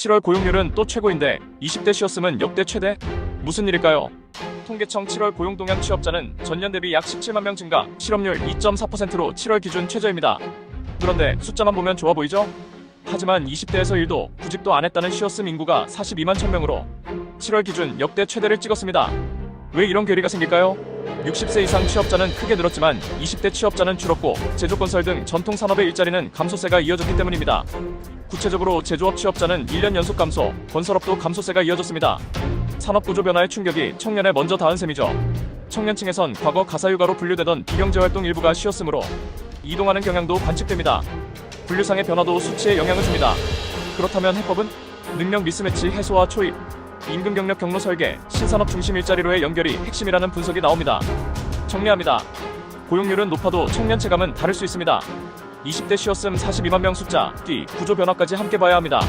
7월 고용률은 또 최고인데 20대 쉬었음은 역대 최대? 무슨 일일까요? 통계청 7월 고용 동향 취업자는 전년 대비 약 17만 명 증가, 실업률 2.4%로 7월 기준 최저입니다. 그런데 숫자만 보면 좋아 보이죠? 하지만 20대에서 일도 구직도 안 했다는 쉬었음 인구가 42만 1000명으로 7월 기준 역대 최대를 찍었습니다. 왜 이런 괴리가 생길까요? 60세 이상 취업자는 크게 늘었지만 20대 취업자는 줄었고 제조건설 등 전통 산업의 일자리는 감소세가 이어졌기 때문입니다. 구체적으로 제조업 취업자는 1년 연속 감소, 건설업도 감소세가 이어졌습니다. 산업 구조 변화의 충격이 청년에 먼저 닿은 셈이죠. 청년층에선 과거 가사휴가로 분류되던 비경제 활동 일부가 쉬었으므로 이동하는 경향도 관측됩니다. 분류상의 변화도 수치에 영향을 줍니다. 그렇다면 해법은 능력 미스매치 해소와 초입, 임금 경력 경로 설계, 신산업 중심 일자리로의 연결이 핵심이라는 분석이 나옵니다. 정리합니다. 고용률은 높아도 청년 체감은 다를 수 있습니다. 20대 쉬었음 42만 명 숫자, 뒤 구조 변화까지 함께 봐야 합니다.